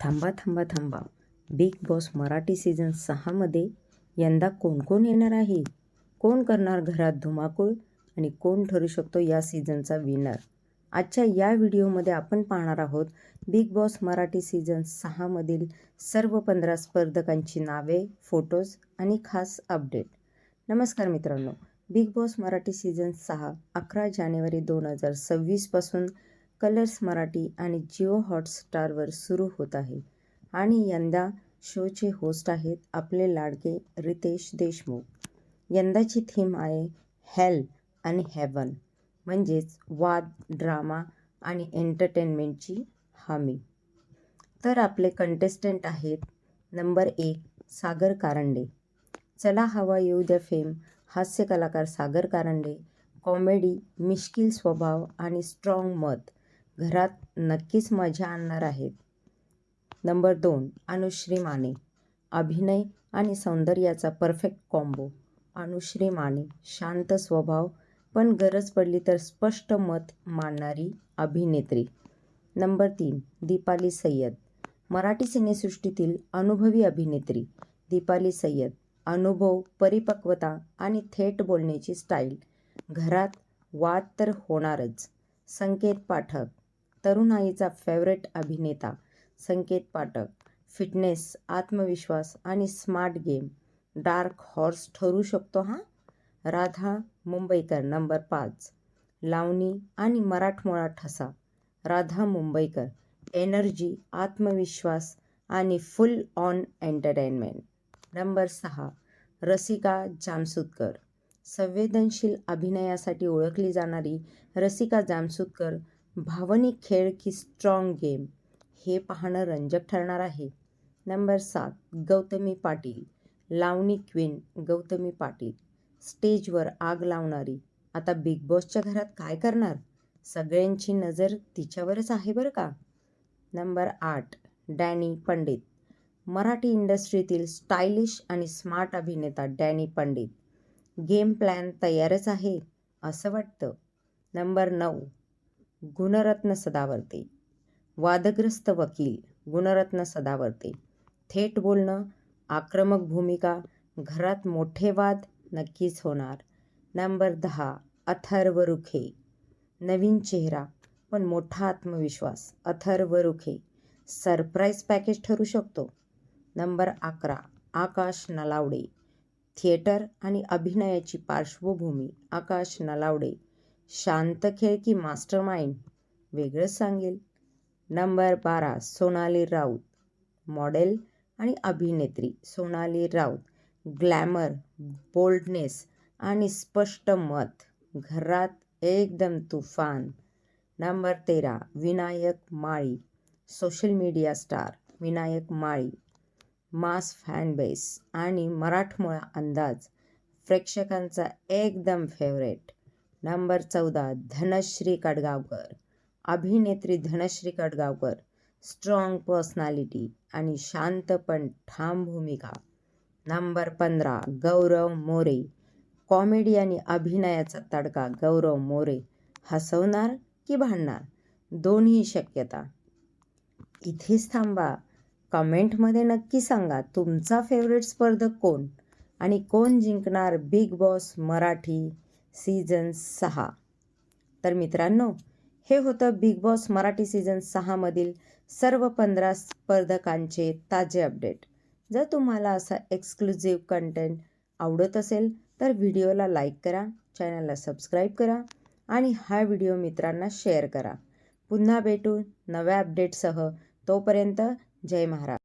थांबा थांबा थांबा. बिग बॉस मराठी सीझन सहामध्ये यंदा कोण कोण येणार आहे? कोण करणार घरात धुमाकूळ आणि कोण ठरू शकतो या सीझनचा विनर आजच्या या व्हिडिओमध्ये आपण पाहणार आहोत बिग बॉस मराठी सीझन सहामधील सर्व पंधरा स्पर्धकांची नावे फोटोज आणि खास अपडेट नमस्कार मित्रांनो. बिग बॉस मराठी सीझन सहा अकरा जानेवारी दोन हजार सव्वीसपासून कलर्स मराठी आणि जिओ हॉटस्टारवर सुरू होत आहे. आणि यंदा शोचे होस्ट आहेत आपले लाडके रितेश देशमुख. यंदाची थीम आहे हेल आणि हॅवन म्हणजेच वाद ड्रामा आणि एंटरटेनमेंटची हमी. तर आपले कंटेस्टंट आहेत नंबर एक सागर कारंडे. चला हवा येऊ द्या फेम हास्य कलाकार सागर कारंडे. कॉमेडी मिश्किल स्वभाव आणि स्ट्रॉंग मत. घरात नक्कीच मजा आणणार आहेत. नंबर दोन अनुश्री माने. अभिनय आणि सौंदर्याचा परफेक्ट कॉम्बो. अनुश्री माने शांत स्वभाव पण गरज पडली तर स्पष्ट मत मांडणारी अभिनेत्री. नंबर तीन दीपाली सय्यद. मराठी सिनेसृष्टीतील अनुभवी अभिनेत्री. दीपाली सय्यद अनुभव परिपक्वता आणि थेट बोलण्याची स्टाईल. घरात वाद तर होणारच. संकेत पाठक. तरुणाईचा फेवरेट अभिनेता संकेत पाठक फिटनेस आत्मविश्वास आणि स्मार्ट गेम डार्क हॉर्स ठरू शकतो हा? राधा मुंबईकर नंबर पाच. लावणी आणि मराठमोळा ठसा. राधा मुंबईकर एनर्जी आत्मविश्वास आणि फुल ऑन एंटरटेनमेंट नंबर सहा. रसिका जामसुदकर संवेदनशील अभिनयासाठी ओळखली जाणारी रसिका जामसुदकर भावनिक खेळ की स्ट्रॉंग गेम हे पाहणं रंजक ठरणार आहे. नंबर सात गौतमी पाटील. लावणी क्वीन गौतमी पाटील. स्टेजवर आग लावणारी. आता बिग बॉसच्या घरात काय करणार? सगळ्यांची नजर तिच्यावरच आहे बरं का? नंबर आठ डॅनी पंडित मराठी इंडस्ट्रीतील स्टायलिश आणि स्मार्ट अभिनेता डॅनी पंडित गेम प्लॅन तयारच आहे असं वाटतं. नंबर नऊ गुणरत्न सदावर्ते. वादग्रस्त वकील गुणरत्न सदावर्ते. थेट बोलणं आक्रमक भूमिका घरात मोठे वाद नक्कीच होणार. नंबर दहा अथर्व रुखे. नवीन चेहरा पण मोठा आत्मविश्वास अथर्व रुखे. सरप्राईज पॅकेज ठरू शकतो. नंबर अकरा आकाश नलावडे. थिएटर आणि अभिनयाची पार्श्वभूमी आकाश नलावडे. शांत खेळ की मास्टर माइंड वेगळंच सांगेल. नंबर बारा सोनाली राऊत. मॉडेल आणि अभिनेत्री सोनाली राऊत. ग्लॅमर बोल्डनेस आणि स्पष्ट मत. घरात एकदम तुफान. नंबर तेरा Vinayak Mali. Social media star Vinayak Mali. Mass fanbase आणि मराठमोळा अंदाज. प्रेक्षकांचा एकदम फेवरेट नंबर चौदा धनश्री कडगावकर. अभिनेत्री धनश्री कडगावकर स्ट्रॉंग पर्सनॅलिटी आणि शांत पण ठाम भूमिका. नंबर पंधरा गौरव मोरे. कॉमेडी आणि अभिनयाचा तडका गौरव मोरे हसवणार की भांडणार? दोन्ही शक्यता. इथेच थांबा. कमेंटमध्ये नक्की सांगा तुमचा फेवरेट स्पर्धक कोण? आणि कोण जिंकणार बिग बॉस मराठी सीझन सहा. तर मित्रांनो हे होतं बिग बॉस मराठी सीझन सहामधील सर्व पंधरा स्पर्धकांचे ताजे अपडेट. जर तुम्हाला असा एक्सक्लुझिव्ह कंटेंट आवडत असेल तर व्हिडिओला लाईक करा चॅनलला सबस्क्राईब करा आणि हा व्हिडिओ मित्रांना शेअर करा. पुन्हा भेटू नव्या अपडेटसह तोपर्यंत जय महाराज.